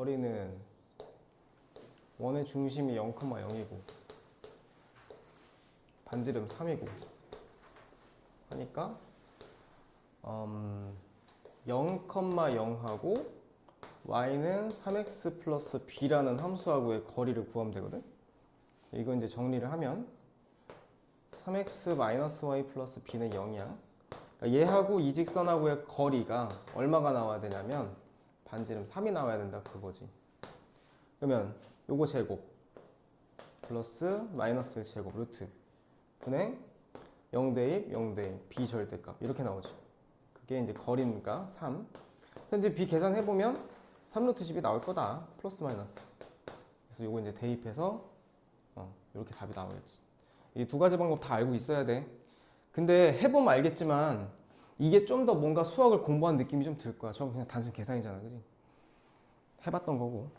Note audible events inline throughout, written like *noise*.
거리는 원의 중심이 0,0이고 반지름 3이고 하니까 음, 0,0하고 y는 3x 플러스 b라는 함수하고의 거리를 구하면 되거든. 이거 이제 정리를 하면 3x 마이너스 y 플러스 b는 0이야. 그러니까 얘하고 이 직선하고의 거리가 얼마가 나와야 되냐면 반지름 3이 나와야 된다 그거지. 그러면 요거 제곱 플러스 마이너스 제곱 루트 분의 0대입 0 대입 b 절대값 이렇게 나오죠. 그게 이제 거리니까 3. 현재 b 계산해 보면 3루트 10이 나올 거다. 플러스 마이너스. 그래서 요거 이제 대입해서 어, 이렇게 답이 나오겠지. 이 두 가지 방법 다 알고 있어야 돼. 근데 해보면 알겠지만 이게 좀 더 뭔가 수학을 공부한 느낌이 좀 들 거야. 저건 그냥 단순 계산이잖아, 그지? 해봤던 거고.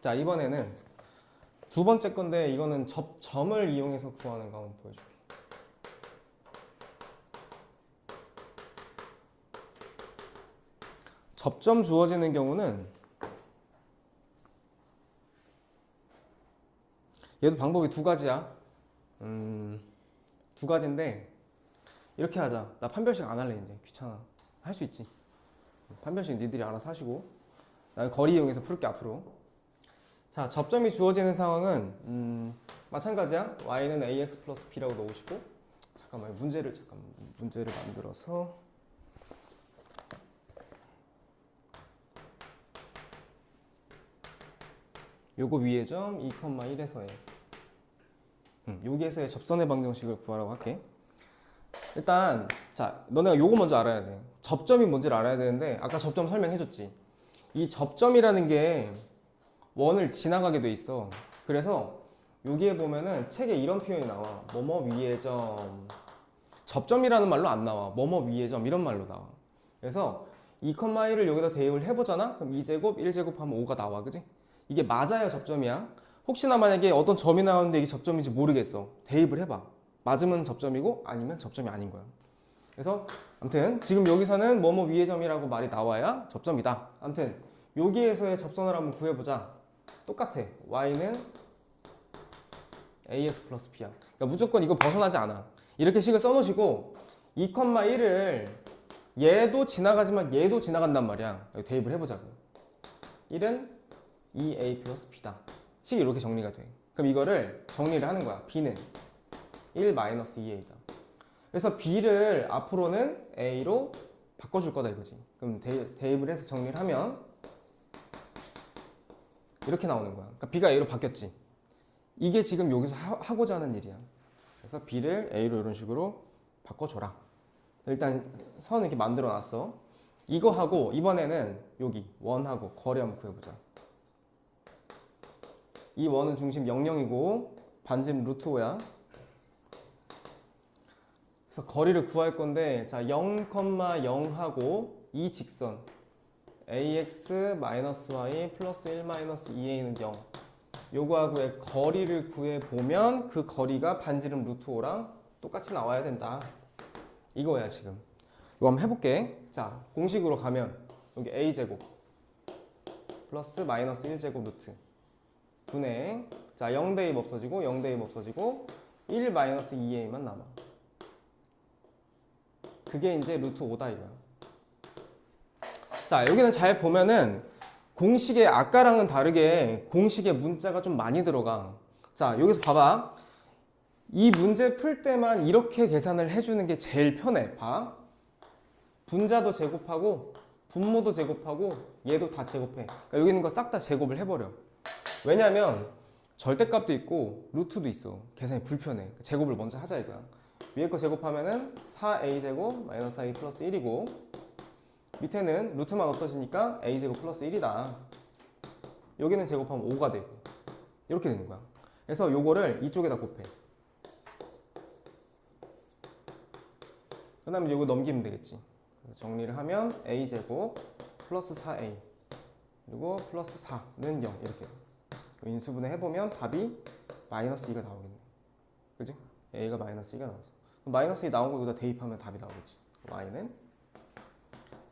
자 이번에는 두 번째 건데 이거는 접 점을 이용해서 구하는 거 한번 보여줄게. 접점 주어지는 경우는 얘도 방법이 두 가지야. 음, 두 가지인데 이렇게 하자. 나 판별식 안 할래 이제 귀찮아. 할 수 있지. 판별식 니들이 알아서 하시고 나 거리 이용해서 풀게 앞으로. 자, 접점이 주어지는 상황은 음, 마찬가지야. y는 ax 플러스 b라고 넣으시고 잠깐만 문제를 잠깐 문제를 만들어서 요거 위의 점 2,1에서의 음, 여기에서의 접선의 방정식을 구하라고 할게. 일단 자 너네가 요거 먼저 알아야 돼. 접점이 뭔지를 알아야 되는데 아까 접점 설명해줬지. 이 접점이라는 게 원을 지나가게 돼 있어. 그래서 여기에 보면은 책에 이런 표현이 나와. 뭐뭐 위의 점. 접점이라는 말로 안 나와. 뭐뭐 위의 점 이런 말로 나와. 그래서 2,1을 여기다 대입을 해보잖아. 그럼 2제곱, 1제곱 하면 5가 나와. 그지? 이게 맞아야 접점이야. 혹시나 만약에 어떤 점이 나오는데 이게 접점인지 모르겠어. 대입을 해봐. 맞으면 접점이고 아니면 접점이 아닌 거야. 그래서 아무튼 지금 여기서는 뭐뭐 위의 점이라고 말이 나와야 접점이다. 아무튼 여기에서의 접선을 한번 구해보자. 똑같아. y는 as 플러스 b야. 그러니까 무조건 이거 벗어나지 않아. 이렇게 식을 써놓으시고 2,1을 얘도 지나가지만 얘도 지나간단 말이야. 여기 대입을 해보자고. 1은 2a 플러스 b다. 식이 이렇게 정리가 돼. 그럼 이거를 정리를 하는 거야. b는 1 마이너스 2a다. 그래서 b를 앞으로는 a로 바꿔줄 거다 이거지. 그럼 대, 대입을 해서 정리를 하면 이렇게 나오는 거야. 그러니까 b가 a로 바뀌었지. 이게 지금 여기서 하, 고자 하는 일이야. 그래서 b를 a로 이런 식으로 바꿔줘라. 일단 선 이렇게 만들어 놨어. 이거 하고 이번에는 여기 원하고 거리 한번 구해보자. 이 원은 중심 00이고 반지름 루트 5야. 그래서 거리를 구할 건데 자 0,0하고 이 직선 ax 마이너스 y 플러스 1 마이너스 2a는 0 요거하고의 거리를 구해 보면 그 거리가 반지름 루트 5랑 똑같이 나와야 된다. 이거야 지금. 이거 한번 해볼게. 자 공식으로 가면 여기 a 제곱 플러스 마이너스 1 제곱 루트 분의 자 0대입 없어지고 0대입 없어지고 1 마이너스 2a만 남아. 그게 이제 루트 5다 이거야. 자 여기는 잘 보면은 공식에 아까랑은 다르게 공식에 문자가 좀 많이 들어가. 자 여기서 봐봐. 이 문제 풀 때만 이렇게 계산을 해주는 게 제일 편해. 봐. 분자도 제곱하고 분모도 제곱하고 얘도 다 제곱해. 그러니까 여기 있는 거 싹 다 제곱을 해버려. 왜냐면 절대값도 있고 루트도 있어. 계산이 불편해. 제곱을 먼저 하자 이거야. 위에 거 제곱하면은 4a 제곱 마이너스 a 플러스 1이고 밑에는 루트만 없어지니까 a 제곱 플러스 1이다. 여기는 제곱하면 5가 되고 이렇게 되는 거야. 그래서 요거를 이쪽에다 곱해. 그 다음에 요거 넘기면 되겠지. 정리를 하면 a 제곱 플러스 4a 그리고 플러스 4는 0 이렇게 인수분해 해보면 답이 마이너스 2가 나오겠네. 그지? a가 마이너스 2가 나왔어. 마이너스 2 나온 거 여기다 대입하면 답이 나오겠지. y는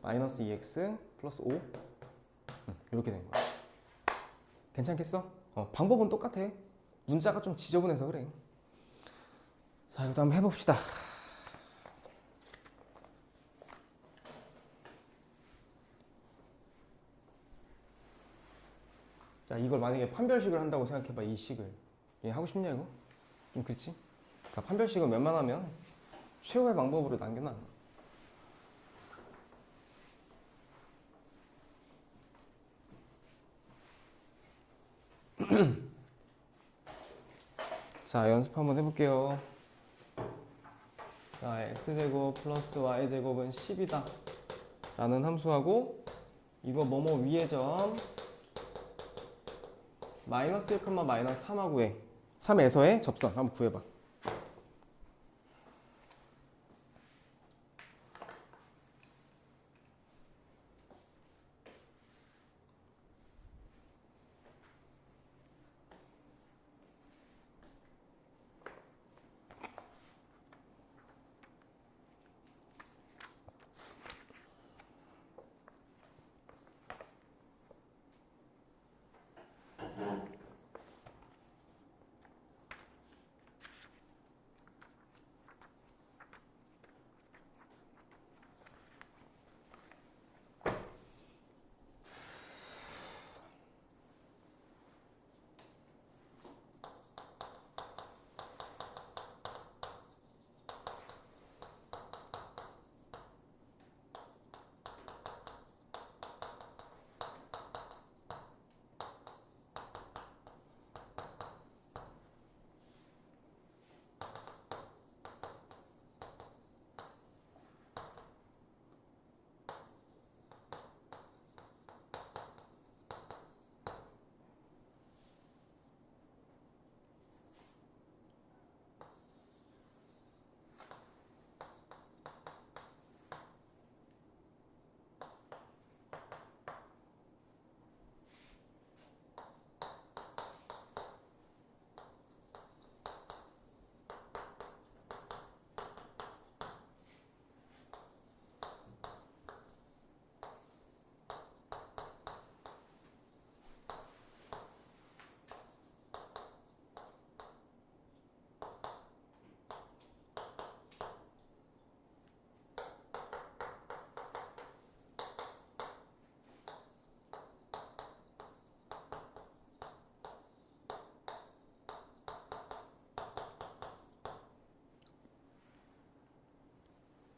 마이너스 2x 플러스 5 음, 이렇게 된 거야. 괜찮겠어? 어, 방법은 똑같아. 문자가 좀 지저분해서 그래. 자, 이것도 한번 해봅시다. 자, 이걸 만약에 판별식을 한다고 생각해봐, 이 식을. 얘 하고 싶냐, 이거? 좀 그렇지? 그러니까 판별식은 웬만하면 최후의 방법으로 남겨놔. *clears throat* 자, 연습 한번 해볼게요. 자, x제곱 플러스 y제곱은 10이다. 라는 함수하고, 이거 뭐뭐 위의 점, 마이너스 1, 마이너스 3하고 해. 3에서의 접선 한번 구해봐.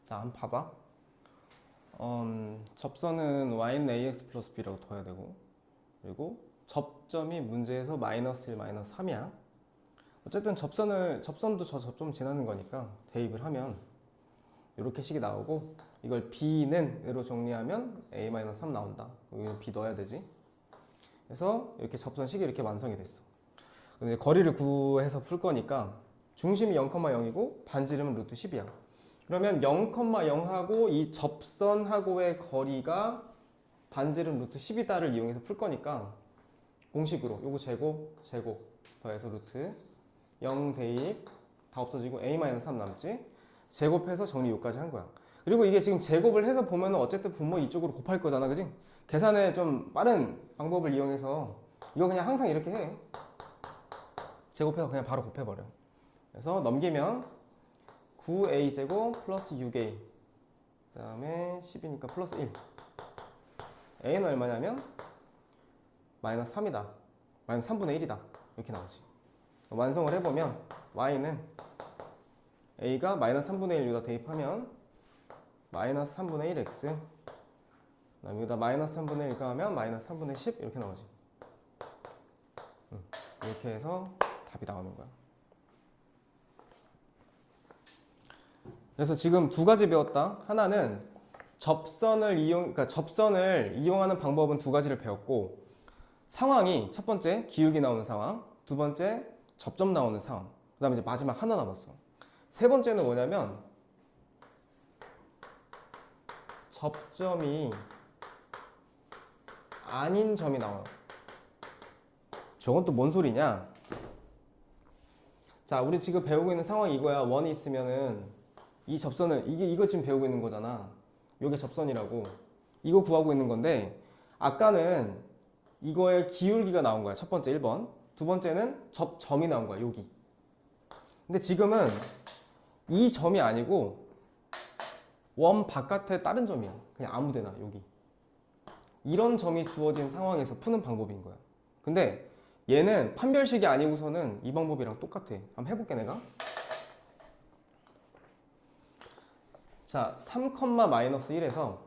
자, 한번 봐봐. 음, 접선은 y는 ax 플러스 b라고 둬야 되고 그리고 접점이 문제에서 마이너스 1, 마이너스 3이야. 어쨌든 접선을 접선도 저 접점 지나는 거니까 대입을 하면 이렇게 식이 나오고 이걸 b는으로 정리하면 a 마이너스 3 나온다. 여기는 b 넣어야 되지. 그래서 이렇게 접선식이 이렇게 완성이 됐어. 근데 거리를 구해서 풀 거니까 중심이 0,0이고 반지름은 루트 10이야. 그러면 0,0하고 이 접선하고의 거리가 반지름 루트 12다를 이용해서 풀 거니까 공식으로 요거 제곱 제곱 더해서 루트 0 대입 다 없어지고 a-3 남지 제곱해서 정리 요까지 한 거야. 그리고 이게 지금 제곱을 해서 보면은 어쨌든 분모 이쪽으로 곱할 거잖아 그지? 계산에 좀 빠른 방법을 이용해서 이거 그냥 항상 이렇게 해. 제곱해서 그냥 바로 곱해버려. 그래서 넘기면 9a제곱 플러스 6a 그 다음에 10이니까 플러스 1 a는 얼마냐면 마이너스 3이다. 마이너스 3분의 1이다. 이렇게 나오지. 완성을 해보면 y는 a가 마이너스 3분의 1 여기다 대입하면 마이너스 3분의 1x 그다음에 여기다 마이너스 3분의 1 가하면 마이너스 3분의 10 이렇게 나오지. 응, 이렇게 해서 답이 나오는 거야 그래서 지금 두 가지 배웠다. 하나는 접선을 이용, 그러니까 접선을 이용하는 방법은 두 가지를 배웠고 상황이 첫 번째 기울기 나오는 상황, 두 번째 접점 나오는 상황. 그다음에 이제 마지막 하나 남았어. 세 번째는 뭐냐면 접점이 아닌 점이 나와요. 저건 또 뭔 소리냐? 자, 우리 지금 배우고 있는 상황이 이거야. 원이 있으면은 이 접선을 이게 이거 지금 배우고 있는 거잖아. 요게 접선이라고. 이거 구하고 있는 건데 아까는 이거의 기울기가 나온 거야. 첫 번째 1번. 두 번째는 접 점이 나온 거야. 여기. 근데 지금은 이 점이 아니고 원 바깥에 다른 점이야. 그냥 아무 데나 여기. 이런 점이 주어진 상황에서 푸는 방법인 거야. 근데 얘는 판별식이 아니고서는 이 방법이랑 똑같아. 한번 해볼게 내가. 자, 3, 마이너스 1에서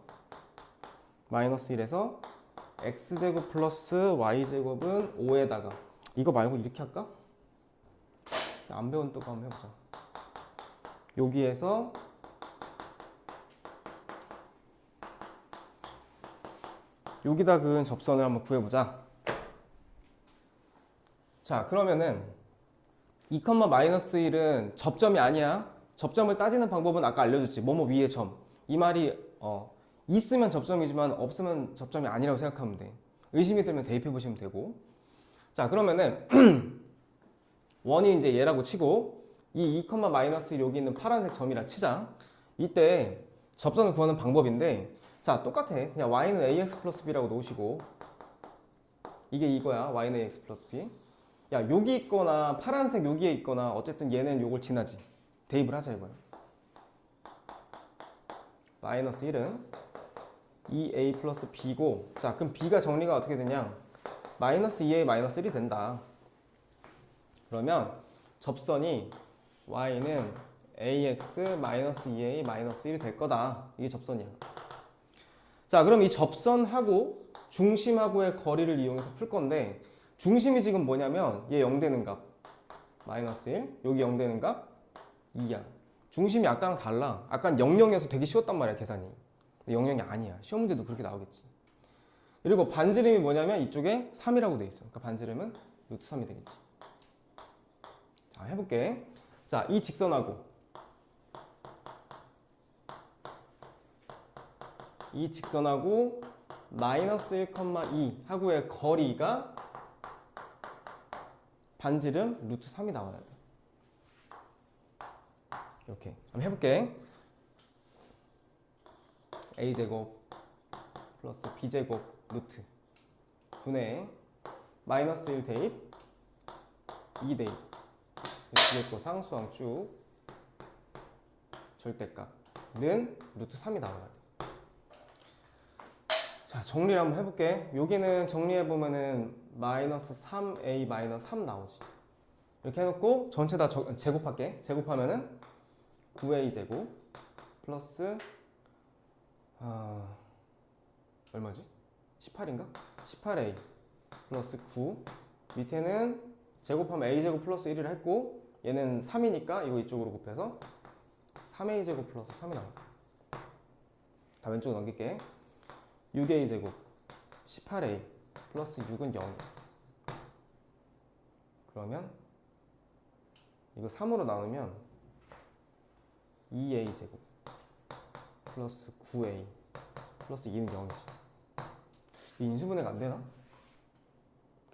마이너스 1에서 x제곱 플러스 y제곱은 5에다가 이거 말고 이렇게 할까? 안 배운 또 한번 해보자. 여기에서 여기다 그은 접선을 한번 구해보자. 자, 그러면은 2, 마이너스 1은 접점이 아니야. 접점을 따지는 방법은 아까 알려줬지. 뭐뭐 위에 점. 이 말이 어, 있으면 접점이지만 없으면 접점이 아니라고 생각하면 돼. 의심이 들면 대입해 보시면 되고. 자, 그러면은 *clears throat* 원이 이제 얘라고 치고 이 2, 마이너스 1 여기 있는 파란색 점이라 치자. 이때 접선을 구하는 방법인데 자, 똑같아. 그냥 y는 ax 플러스 b라고 놓으시고 이게 이거야. y는 ax 플러스 b. 야, 여기 있거나 파란색 여기에 있거나 어쨌든 얘는 요걸 지나지. 대입을 하자 이거야. 마이너스 1은 2a 플러스 b고 자 그럼 b가 정리가 어떻게 되냐? 마이너스 2a 마이너스 1이 된다. 그러면 접선이 y는 ax 마이너스 2a 마이너스 1이 될 거다. 이게 접선이야. 자 그럼 이 접선하고 중심하고의 거리를 이용해서 풀 건데 중심이 지금 뭐냐면 얘 0 되는 값. 마이너스 1 여기 0 되는 값 2야. 중심이 아까랑 달라. 아까 00이어서 되게 쉬웠단 말이야 계산이. 근데 00이 아니야. 시험 문제도 그렇게 나오겠지. 그리고 반지름이 뭐냐면 이쪽에 3이라고 돼 있어. 그러니까 반지름은 루트 3이 되겠지. 자 해볼게. 자 이 직선하고. 이 직선하고 마이너스 1,2 하고의 거리가 반지름 루트 3이 나와야 돼 이렇게 한번 해볼게 a제곱 플러스 b제곱 루트 분의 마이너스 1 대입 2 대입 거 상수항 쭉 절대값는 루트 3이 나와야 돼. 자 정리를 한번 해볼게. 여기는 정리해 보면은 마이너스 3a 마이너스 3 나오지. 이렇게 해놓고 전체 다 저- 제곱할게. 제곱하면은 9a 제곱 플러스 아 얼마지? 18인가? 18a 플러스 9 밑에는 제곱하면 a 제곱 플러스 1을 했고 얘는 3이니까 이거 이쪽으로 곱해서 3a 제곱 플러스 3이 나와. 다 왼쪽 넘길게. 6a 제곱 18a 플러스 6은 0이야. 그러면 이거 3으로 나누면 2a 제곱 플러스 9a 플러스 2는 0이지. 이 인수분해가 안 되나?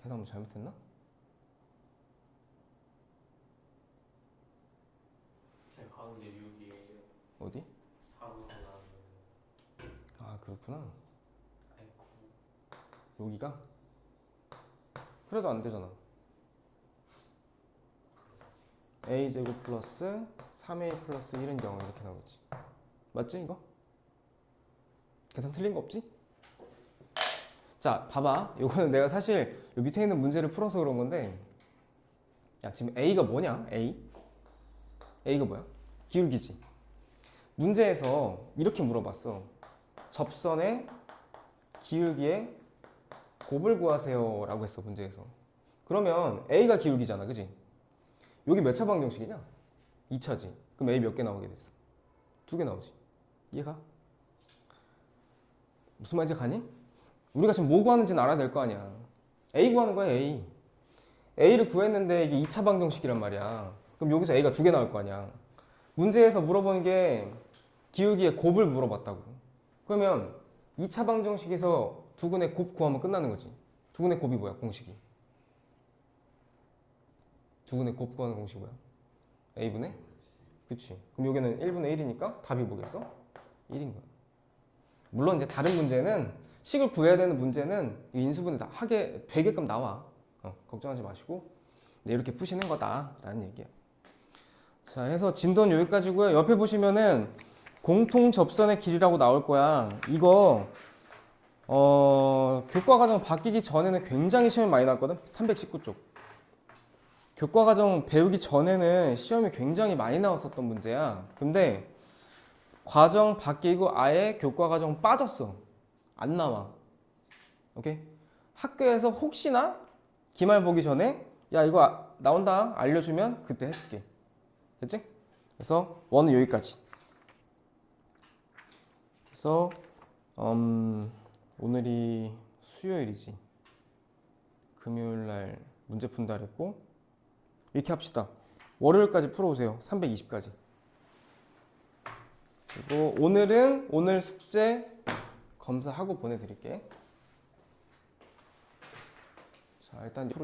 계산 뭐 잘못했나? 제 가운데 6이에요. 어디? 4으로 나오면 아 그렇구나. 아니 9. 여기가? 그래도 안 되잖아. a 제곱 플러스 3a 플러스 1은 0 이렇게 나오겠지. 맞지 이거? 계산 틀린 거 없지? 자, 봐봐. 이거는 내가 사실 요 밑에 있는 문제를 풀어서 그런 건데, 야 지금 a가 뭐냐? a a가 뭐야? 기울기지. 문제에서 이렇게 물어봤어. 접선의 기울기의 곱을 구하세요 라고 했어 문제에서. 그러면 a가 기울기잖아, 그지? 여기 몇 차 방 정식이냐? 2차지. 그럼 a 몇 개 나오게 됐어? 두 개 나오지. 이해가? 무슨 말인지 가니? 우리가 지금 뭐 구하는지는 알아야 될 거 아니야. a 구하는 거야, a. a를 구했는데 이게 2차 방정식이란 말이야. 그럼 여기서 a가 두 개 나올 거 아니야. 문제에서 물어본 게 기울기의 곱을 물어봤다고. 그러면 2차 방정식에서 두근의 곱 구하면 끝나는 거지. 두근의 곱이 뭐야, 공식이? 두근의 곱 구하는 공식이 뭐야? A분의? 그치. 그럼 여기는 1분의 1이니까 답이 뭐겠어? 1인 거야. 물론 이제 다른 문제는 식을 구해야 되는 문제는 이 인수분해 다 하게 되게끔 나와. 어, 걱정하지 마시고 네, 이렇게 푸시는 거다 라는 얘기야. 자, 해서 진도는 여기까지고요. 옆에 보시면은 공통 접선의 길이라고 나올 거야. 이거 어, 교과 과정 바뀌기 전에는 굉장히 시험이 많이 났거든. 319쪽. 교과 과정 배우기 전에는 시험이 굉장히 많이 나왔었던 문제야. 근데 과정 바뀌고 아예 교과 과정 빠졌어. 안 나와. 오케이? 학교에서 혹시나 기말 보기 전에 야 이거 아- 나온다 알려주면 그때 해줄게. 됐지? 그래서 원은 여기까지. 그래서 음, 오늘이 수요일이지. 금요일 날 문제 푼다 그랬고 이렇게 합시다. 월요일까지 풀어오세요. 320까지. 그리고 오늘은 오늘 숙제 검사하고 보내드릴게. 자 일단 프로